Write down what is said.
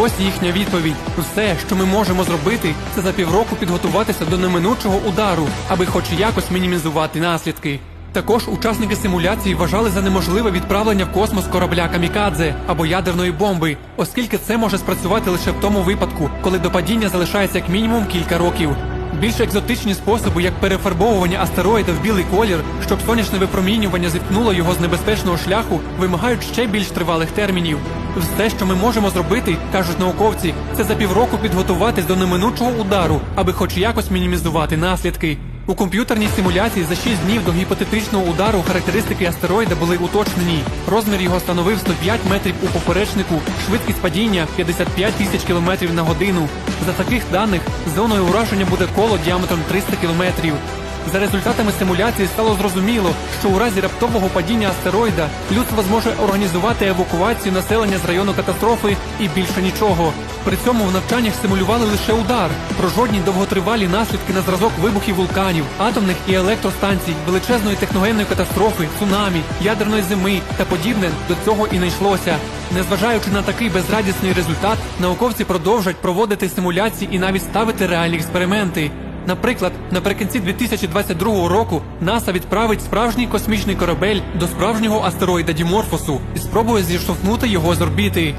ось їхня відповідь. Все, що ми можемо зробити, це за півроку підготуватися до неминучого удару, аби хоч якось мінімізувати наслідки. Також учасники симуляції вважали за неможливе відправлення в космос корабля камікадзе або ядерної бомби, оскільки це може спрацювати лише в тому випадку, коли до падіння залишається як мінімум кілька років. Більш екзотичні способи, як перефарбовування астероїда в білий колір, щоб сонячне випромінювання зіткнуло його з небезпечного шляху, вимагають ще більш тривалих термінів. Все, що ми можемо зробити, кажуть науковці, це за півроку підготуватись до неминучого удару, аби хоч якось мінімізувати наслідки. У комп'ютерній симуляції за 6 днів до гіпотетичного удару характеристики астероїда були уточнені. Розмір його становив 105 метрів у поперечнику, швидкість падіння 55 тисяч кілометрів на годину. За таких даних зоною ураження буде коло діаметром 300 кілометрів. За результатами симуляції стало зрозуміло, що у разі раптового падіння астероїда людство зможе організувати евакуацію населення з району катастрофи і більше нічого. При цьому в навчаннях симулювали лише удар, про жодні довготривалі наслідки на зразок вибухів вулканів, атомних і електростанцій, величезної техногенної катастрофи, цунамі, ядерної зими та подібне до цього і не йшлося. Незважаючи на такий безрадісний результат, науковці продовжать проводити симуляції і навіть ставити реальні експерименти. Наприклад, наприкінці 2022 року НАСА відправить справжній космічний корабель до справжнього астероїда Діморфосу і спробує зіштовхнути його з орбіти.